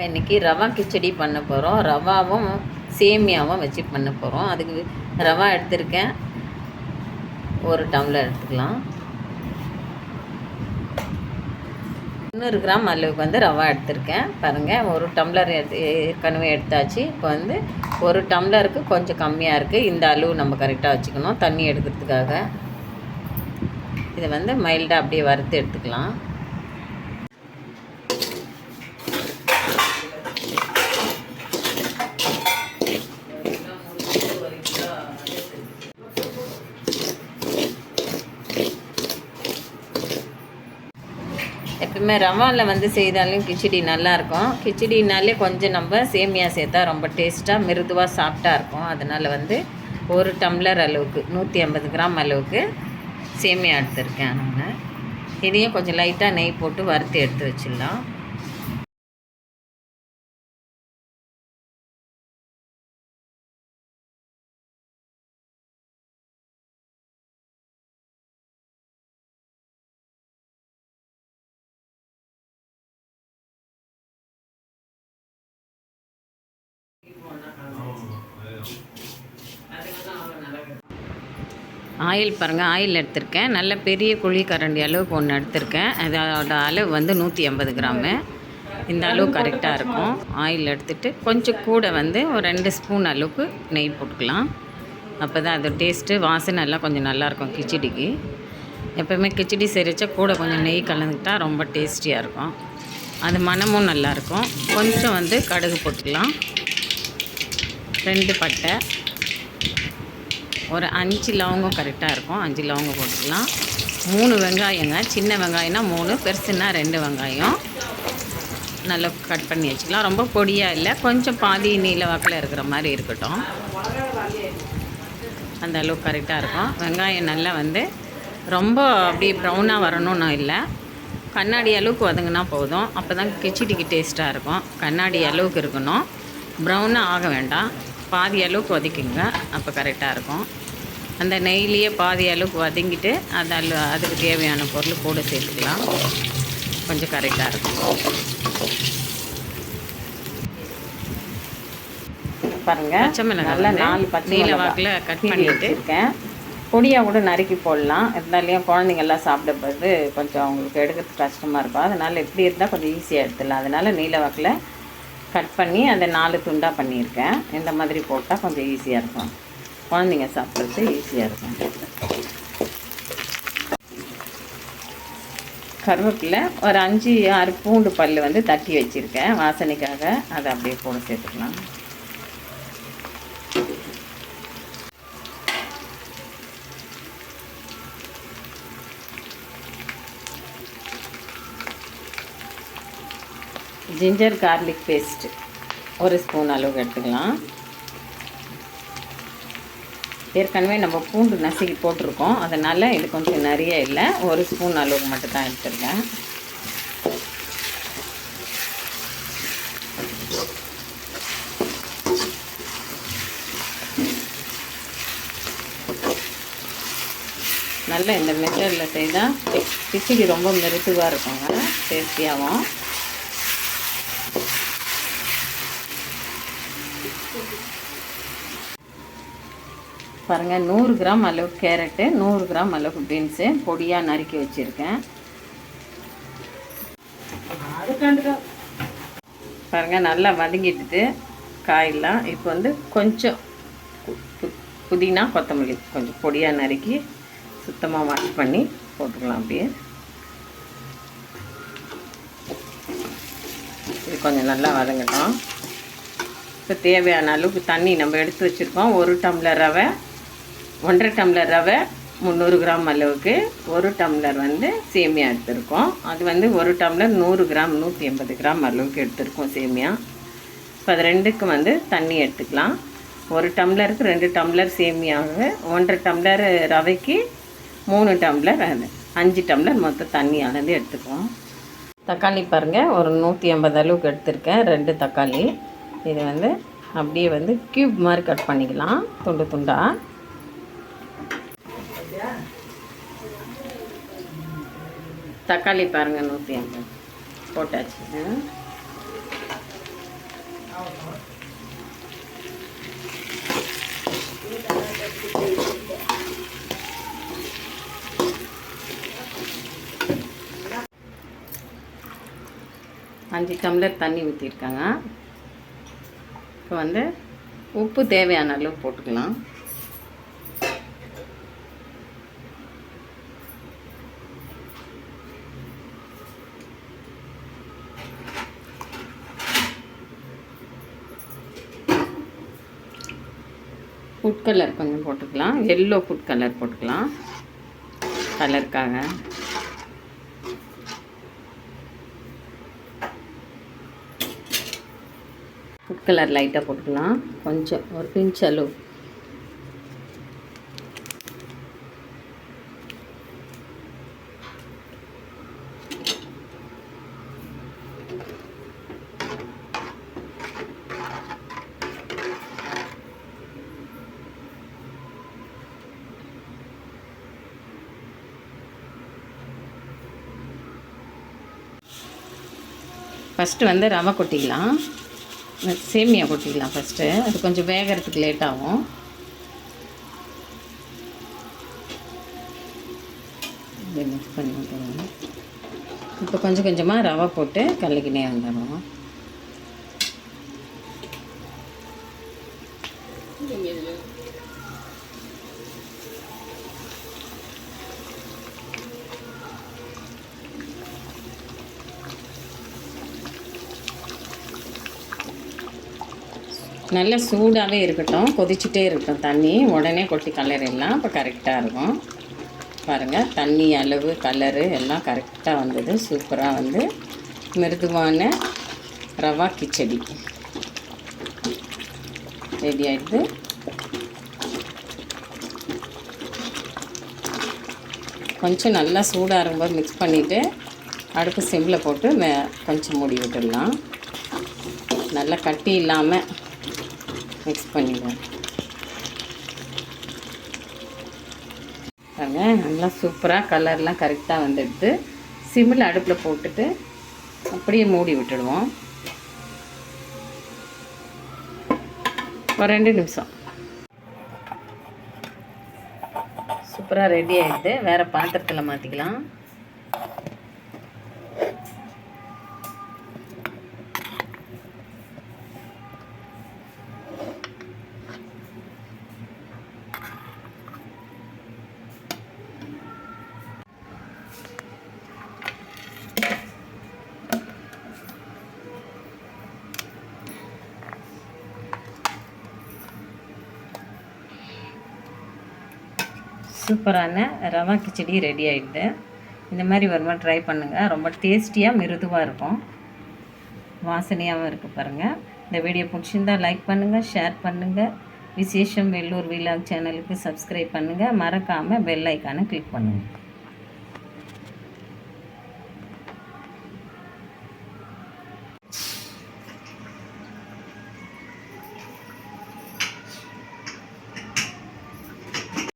இன்னைக்கு ரவா கிச்சடி பண்ண போகிறோம் ரவாவும் சேமியாவும் வச்சு பண்ண போகிறோம் அதுக்கு ரவா எடுத்திருக்கேன். ஒரு டம்ளர் எடுத்துக்கலாம். முந்நூறு கிராம் அளவுக்கு வந்து ரவா எடுத்திருக்கேன். பாருங்கள் ஒரு டம்ளர் எடுத்து ஏற்கனவே எடுத்தாச்சு. இப்போ வந்து ஒரு டம்ளருக்கு கொஞ்சம் கம்மியாக இருக்குது இந்த அளவு நம்ம கரெக்டாக வச்சுக்கணும் தண்ணி எடுக்கிறதுக்காக. இதை வந்து மைல்டாக அப்படியே வறுத்து எடுத்துக்கலாம். எப்பவுமே ரவாவில் வந்து செய்தாலும் கிச்சடி நல்லாயிருக்கும். கிச்சடினாலே கொஞ்சம் நம்ம சேமியா சேர்த்தா ரொம்ப டேஸ்ட்டாக மிருதுவாக சாஃப்டாக இருக்கும். அதனால் வந்து ஒரு டம்ளர் அளவுக்கு நூற்றி ஐம்பது கிராம் அளவுக்கு சேமியா எடுத்திருக்கேன் நான். இதையும் கொஞ்சம் லைட்டாக நெய் போட்டு வறுத்து எடுத்து வச்சிடலாம். ஆயில் பாருங்கள் ஆயில் எடுத்திருக்கேன். நல்ல பெரிய குழி கரண்டி அளவுக்கு ஒன்று எடுத்திருக்கேன். அதோட அளவு வந்து நூற்றி ஐம்பது கிராமு. இந்த அளவு கரெக்டாக இருக்கும். ஆயில் எடுத்துகிட்டு கொஞ்சம் கூட வந்து ஒரு ரெண்டு ஸ்பூன் அளவுக்கு நெய் போட்டுக்கலாம். அப்போ தான் அது டேஸ்ட்டு வாசனை எல்லாம் கொஞ்சம் நல்லாயிருக்கும் கிச்சடிக்கு. எப்போவுமே கிச்சடி செரிச்சா கூட கொஞ்சம் நெய் கலந்துக்கிட்டா ரொம்ப டேஸ்டியாக இருக்கும். அது மணமும் நல்லாயிருக்கும் கொஞ்சம் வந்து கடுகு போட்டுக்கலாம். ரெண்டு பட்டை. ஒரு அஞ்சு லவங்கம் கரெக்டாக இருக்கும். அஞ்சு லவங்கம் போட்டுக்கலாம். மூணு வெங்காயங்க. சின்ன வெங்காயம்னா மூணு பெருசுன்னா ரெண்டு வெங்காயம். நல்லா கட் பண்ணி வச்சுக்கலாம். ரொம்ப பொடியாக இல்லை. கொஞ்சம் பாதி நீல வாக்கில் இருக்கிற மாதிரி இருக்கட்டும். அந்த அளவுக்கு கரெக்டாக இருக்கும். வெங்காயம் நல்லா வந்து ரொம்ப அப்படியே ப்ரௌனாக வரணும்னு இல்லை. கண்ணாடி அளவுக்கு வதங்கினா போதும். அப்போ தான் கிச்சடிக்கு டேஸ்ட்டாக இருக்கும். கண்ணாடி அளவுக்கு இருக்கணும். ப்ரௌனாக ஆக வேண்டாம். பாதி அளவுக்கு வதக்கிங்க அப்போ கரெக்டாக இருக்கும். அந்த நெய்லேயே பாதி அளவுக்கு வதங்கிட்டு அது அல்ல அதுக்கு தேவையான பொருள் கூட சேர்த்துக்கலாம். கொஞ்சம் கரெக்டாக இருக்கும். பாருங்கள் பச்சை மிளகாய் நல்லா நாலு பச்சை நீல வாக்கில் கட் பண்ணிட்டு இருக்கேன் பொடியாக கூட நறுக்கி போடலாம். இருந்தாலையும் குழந்தைங்கள்லாம் சாப்பிடும்போது கொஞ்சம் அவங்களுக்கு எடுக்கிறதுக்கு கஷ்டமாக இருக்கும். அதனால் எப்படி இருந்தால் கொஞ்சம் ஈஸியாக எடுத்துடலாம். அதனால் நீல வாக்கில் கட் பண்ணி அதை நாலு துண்டாக பண்ணியிருக்கேன். இந்த மாதிரி போட்டால் கொஞ்சம் ஈஸியாக இருக்கும். குழந்தைங்க சாப்பிட்றது ஈஸியாக இருக்கும் கருவேப்பிலை ஒரு அஞ்சு ஆறு பூண்டு பல் வந்து தட்டி வச்சுருக்கேன். வாசனைக்காக அதை அப்படியே போட சேர்த்துக்கலாம். ஜிஞ்சர் கார்லிக் பேஸ்ட் ஒரு ஸ்பூன் அளவுக்கு எடுத்துக்கலாம். ஏற்கனவே நம்ம பூண்டு நசுக்கி போட்டிருக்கோம். அதனால் இது கொஞ்சம் நிறைய இல்லை. ஒரு ஸ்பூன் அளவுக்கு மட்டும் தான் எடுத்துருக்கேன். நல்ல இந்த மெத்தடில் செய்தால் கிச்சடி ரொம்ப மெருத்துவாக இருக்குங்க. டேஸ்டியாகவும். பாருங்கள் நூறு கிராம் அளவுக்கு கேரட்டு நூறு கிராம் அளவுக்கு பீன்ஸு பொடியாக நறுக்கி வச்சுருக்கேன். பாருங்கள் நல்லா வதங்கிட்டுது காயெல்லாம். இப்போ வந்து கொஞ்சம் புதினா கொத்தமல்லி கொஞ்சம் பொடியாக நறுக்கி சுத்தமாக வாஷ் பண்ணி போட்டுக்கலாம் அப்படியே. இது கொஞ்சம் நல்லா வதங்கட்டும். இப்போ தேவையான அளவுக்கு தண்ணி நம்ம எடுத்து வச்சுருக்கோம். ஒரு டம்ளர் ரவை ஒன்றரை டம்ளர் ரவை முந்நூறு கிராம் அளவுக்கு ஒரு டம்ளர் வந்து சேமியா எடுத்திருக்கோம். அது வந்து ஒரு டம்ளர் நூறு கிராம் நூற்றி எண்பது கிராம் அளவுக்கு எடுத்திருக்கோம் சேமியா. இப்போ அது ரெண்டுக்கு வந்து தண்ணி எடுத்துக்கலாம். ஒரு டம்ளருக்கு ரெண்டு டம்ளர் சேமியாவுக்கு ஒன்றரை டம்ளர் ரவைக்கு மூணு டம்ளர் அது அஞ்சு டம்ளர் மொத்தம் தண்ணி அளந்து எடுத்துக்குவோம். தக்காளி பாருங்கள் ஒரு நூற்றி ஐம்பது அளவுக்கு எடுத்திருக்கேன் ரெண்டு தக்காளி. இது வந்து அப்படியே வந்து க்யூப் மாதிரி கட் பண்ணிக்கலாம் துண்டு துண்டாக தக்காளி பாருங்கள் நூற்றி ஐம்பது. போட்டாச்சு. அஞ்சு டம்ளர் தண்ணி ஊற்றிருக்காங்க இப்போ வந்து உப்பு தேவையான அளவு போட்டுக்கலாம். ஃபுட் கலர் கொஞ்சம் போட்டுக்கலாம். எல்லோ ஃபுட் கலர் போட்டுக்கலாம். கலருக்காக ஃபுட் கலர் லைட்டாக போட்டுக்கலாம். கொஞ்சம் ஒரு பிஞ்ச் அளவு. ஃபஸ்ட்டு வந்து ரவை கொட்டிக்கலாம் சேமியா கொட்டிக்கலாம் ஃபஸ்ட்டு அது கொஞ்சம் வேகிறதுக்கு லேட் ஆகும். மிக்ஸ் பண்ணி விட்டுருவோம் இப்போ கொஞ்சம் கொஞ்சமாக ரவை போட்டு கல்லுக்கினே வந்துடுவோம் நல்ல சூடாகவே இருக்கட்டும். கொதிச்சுட்டே இருக்கட்டும் தண்ணி. உடனே கொட்டி கலரெல்லாம் இப்போ கரெக்டாக இருக்கும். பாருங்கள் தண்ணி அளவு கலரு எல்லாம் கரெக்டாக வந்தது. சூப்பராக வந்து மிருதுவான ரவா கிச்சடி. ரெடி ஆகிடுது கொஞ்சம் நல்லா சூடாக இருக்கும்போது மிக்ஸ் பண்ணிவிட்டு அடுப்பு சிம்மில் போட்டு மே கொஞ்சம் மூடி விட்டுடலாம். நல்லா கட்டி இல்லாமல் மிக்ஸ் பண்ணிடுவேன். பாருங்க நல்லா சூப்பராக கலர்லாம் கரெக்டாக வந்துடுது. சிம்மில் அடுப்பில் போட்டுட்டு அப்படியே மூடி விட்டுடுவோம். ஒரு ரெண்டு நிமிஷம். சூப்பராக ரெடி ஆகிடுது வேறு பாத்திரத்தில் மாற்றிக்கலாம் சூப்பரான ரவா கிச்சடி ரெடி ஆகிடுது இந்த மாதிரி வருமா ட்ரை பண்ணுங்கள் ரொம்ப டேஸ்டியாக மிருதுவாக இருக்கும். வாசனையாகவும் இருக்குது பாருங்கள் இந்த வீடியோ பிடிச்சிருந்தால் லைக் பண்ணுங்கள் ஷேர் பண்ணுங்கள் விசேஷம் வெள்ளூர் வீலாக் சேனலுக்கு சப்ஸ்கிரைப் பண்ணுங்கள் மறக்காமல் பெல் ஐக்கானை கிளிக் பண்ணுங்கள்